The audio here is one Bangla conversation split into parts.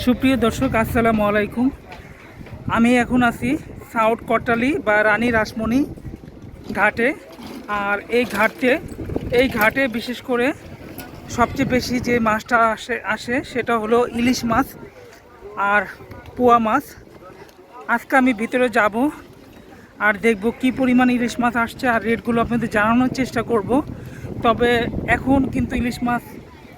সুপ্রিয় দর্শক, আসসালামু আলাইকুম। আমি এখন আছি সাউথ কটালি বা রানী রাসমণি ঘাটে। আর এই ঘাটে এই ঘাটে বিশেষ করে সবচেয়ে বেশি যে মাছটা আসে আসে সেটা হলো ইলিশ মাছ আর পোয়া মাছ। আজকে আমি ভিতরে যাব আর দেখব কি পরিমাণ ইলিশ মাছ আসছে আর রেটগুলো আপনাদের জানানোর চেষ্টা করব। তবে এখন কিন্তু ইলিশ মাছ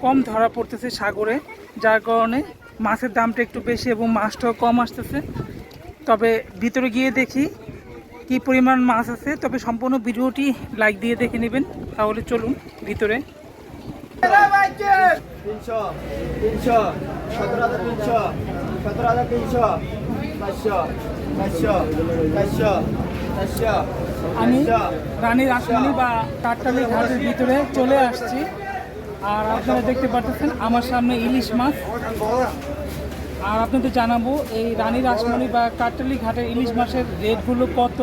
কম ধরা পড়তেছে সাগরে, যার কারণে মাছের দামটা একটু বেশি এবং মাছটাও কম আসতেছে। তবে ভিতরে গিয়ে দেখি কি পরিমাণ মাছ আছে। তবে সম্পূর্ণ ভিডিওটি লাইক দিয়ে দেখে নেবেন। তাহলে চলুন ভিতরে। তিনশো তিনশো সতেরো হাজার তিনশো সতেরো হাজার তিনশো চারশো চারশো চারশো চারশো আমি রানী রাসমণি বা কাঠটালি ঘাটের ভিতরে চলে আসছি। আর আপনারা দেখতে পাচ্ছেন আমার সামনে ইলিশ মাছ। আর আপনাদের জানাব, এই রানী রাসমণি বা কাঠটালি ঘাটের ইলিশ মাছের রেটগুলো কত?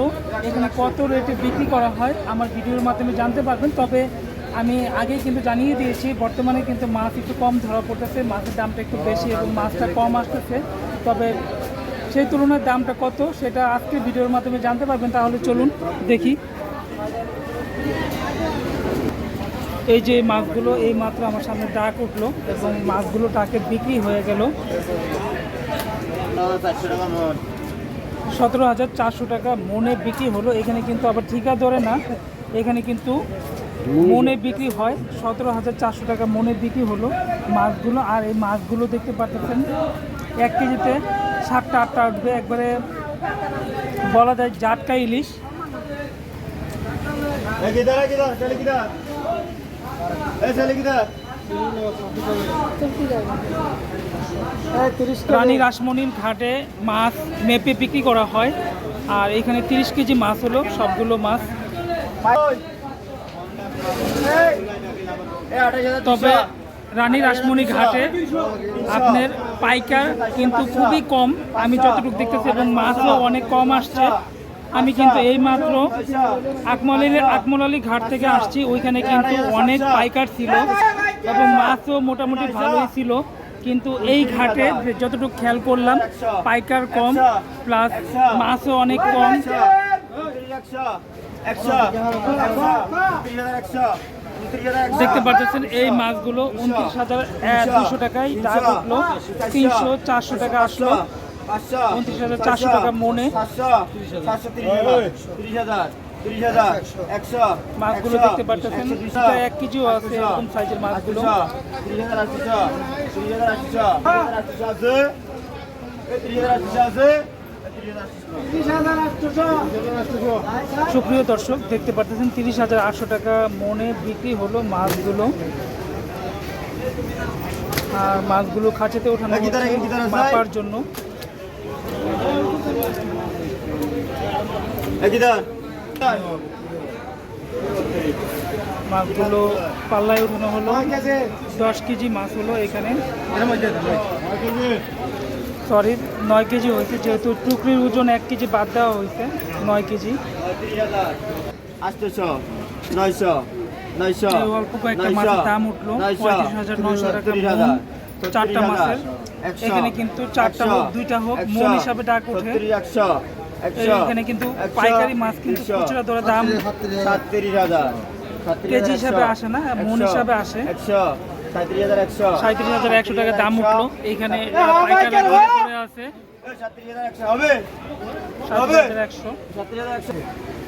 এখানে কত রেটে বিক্রি করা হয়? আমার ভিডিওর মাধ্যমে জানতে পারবেন। তবে আমি আগে কিন্তু জানিয়ে দিয়েছি, বর্তমানে কিন্তু মাছ একটু কম ধরা পড়তেছে, মাছের দামটা একটু বেশি এবং মাছটা কম আসতেছে। তবে সেই তুলনায় দামটা কত সেটা আজকে ভিডিওর মাধ্যমে জানতে পারবেন। তাহলে চলুন দেখি। এই যে মাছগুলো, এই মাত্র আমার সামনে ডাক উঠল এবং মাছগুলো ডাকে বিক্রি হয়ে গেল। সতেরো হাজার চারশো টাকা মনে বিক্রি হলো। এখানে কিন্তু আবার ঠিকা ধরে না, এখানে কিন্তু মনে বিক্রি হয়। সতেরো হাজার চারশো টাকা মনে বিক্রি হলো মাছগুলো। আর এই মাছগুলো দেখতে পাচ্ছেন, এক কেজিতে সাতটা আটটা উঠবে। একবারে বলা যায় জাটকা ইলিশ। রানী রাসমণির ঘাটে মাছ মেপে বিক্রি করা হয়। আর এখানে তিরিশ কেজি মাছ হলো সবগুলো মাছ। তবে রানী রাসমণি ঘাটে আপনার পাইকার কিন্তু খুবই কম। আমি যতটুকু দেখতেছি এবং মাছও অনেক কম আসছে। আমি কিন্তু এই মাত্র আকমলের আকমল আলী ঘাট থেকে আসছি। ওইখানে কিন্তু অনেক পাইকার ছিল এবং মাছও মোটামুটি ভালোই ছিল। কিন্তু এই ঘাটে যতটুকু খেয়াল করলাম, পাইকার কম, প্লাস মাছও অনেক কম। দেখতে পাচ্ছেন এই মাছগুলো উনত্রিশ হাজার দুশো টাকায় দাগ উঠল, তিনশো, চারশো টাকা আসলো। উনত্রিশ হাজার চারশো টাকা মনে তিরিশ হাজার মাছগুলো দেখতে পাচ্ছেন এক আছে এরকম সাইজের মাছগুলো সুপ্রিয় দর্শক দেখতে পাচ্ছেন তিরিশ হাজার আটশো টাকা মনে বিক্রি হলো মাছগুলো আর মাছগুলো খাঁচাতে ওঠানো? মাপার জন্য মাছগুলো পাল্লায় উঠানো হলো। দশ কেজি মাছ হলো এখানে। সরি নয় কেজি হয়েছে। যেহেতু টুকরির ওজন এক কেজি বাদ দেওয়া হয়েছে নয় কেজি। আটশোশো নয়শো। নয়শো। অল্প কয়েকটা মাছের দাম উঠল। পঁয়ত্রিশ হাজার নয়শো টাকা চারটা মাছের এখানে কিন্তু চারটা হোক দুইটা হোক মন হিসাবে ডাক ওঠে। এখানে কিন্তু পাইকারি মাছ কিন্তু খুচরা দরে দাম সাতত্রিশ হাজার। কেজি হিসাবে আসে না? মন হিসাবে আসে। সাঁত্রিশ হাজার একশো। টাকা দাম উঠল। এইখানে ঘরে আছে।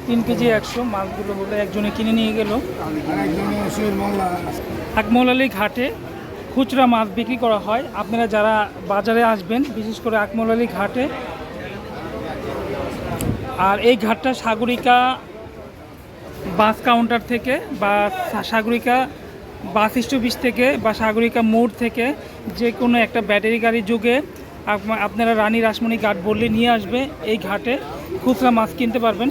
তিন কেজি একশো। মাছগুলো হলো একজনে কিনে নিয়ে গেল। আকমলালি ঘাটে খুচরা মাছ বিক্রি করা হয়। আপনারা যারা বাজারে আসবেন, বিশেষ করে আকমলালি ঘাটে, আর এই ঘাটটা সাগরিকা বাস কাউন্টার থেকে বা সাগরিকা বাস স্টপিস থেকে বা সাগরিকা মোড় থেকে যে কোনো একটা ব্যাটারি গাড়ি যুগে আপনারা রানী রাসমণি ঘাট বললে নিয়ে আসবে এই ঘাটে। খুচরা মাছ কিনতে পারবেন।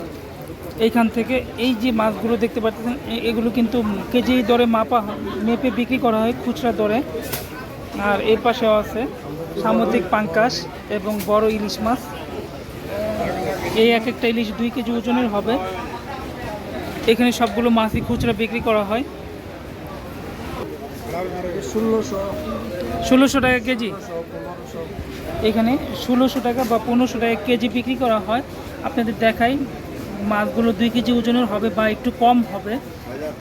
এইখান থেকে এই যে মাছগুলো দেখতে পাচ্ছেন এগুলো কিন্তু কেজি দরে মাপা মেপে বিক্রি করা হয় খুচরা দরে। আর এর পাশেও আছে সামুদ্রিক পাঙ্কাশ এবং বড় ইলিশ মাছ। এই এক একটা ইলিশ দুই কেজি ওজনের হবে। এখানে সবগুলো মাছই খুচরা বিক্রি করা হয়। ষোলোশো। ষোলোশো টাকা কেজি। এখানে ষোলোশো টাকা বা পনেরোশো টাকা কেজি বিক্রি করা হয়। আপনাদের দেখাই মাছগুলো দুই কেজি ওজনের হবে বা একটু কম হবে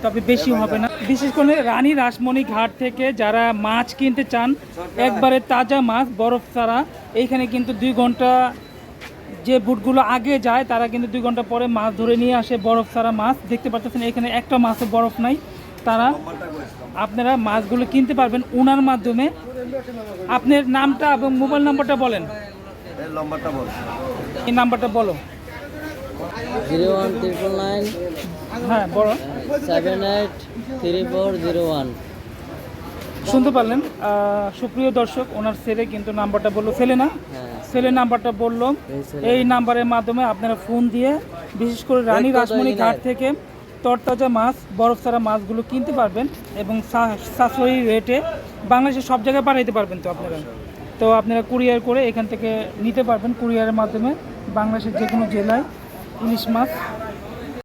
তবে বেশি হবে না। বিশেষ করে রানী রাসমণি ঘাট থেকে যারা মাছ কিনতে চান একবারে তাজা মাছ বরফ ছাড়া এইখানে কিন্তু দুই ঘণ্টা যে বুটগুলো আগে যায় তারা কিন্তু দুই ঘণ্টা পরে মাছ ধরে নিয়ে আসে বরফ ছাড়া মাছ। দেখতে পাচ্ছেন এখানে একটা মাছও বরফ নাই। তারা আপনারা মাছগুলো কিনতে পারবেন ওনার মাধ্যমে। আপনার নামটা এবং মোবাইল নাম্বারটা বলেন। এই নাম্বারটা বলো। জিরো ওয়ান ট্রিপল নাইন হ্যাঁ seven eight three four zero one শুনতে পারলেন। সুপ্রিয় দর্শক ওনার ছেলে কিন্তু নাম্বারটা বলল ছেলে না হ্যাঁ। ছেলে নাম্বারটা বলল এই নাম্বারের মাধ্যমে আপনারা ফোন দিয়ে বিশেষ করে রানী রাসমণি ঘাট থেকে তরতাজা মাছ বরফ ছাড়া মাছগুলো কিনতে পারবেন এবং সাশ্রয়ী রেটে বাংলাদেশের সব জায়গায় পাঠাইতে পারবেন তো আপনারা। তো আপনারা কুরিয়ার করে এখান থেকে নিতে পারবেন কুরিয়ারের মাধ্যমে বাংলাদেশের যে কোনো জেলায়। ইলিশ মাছ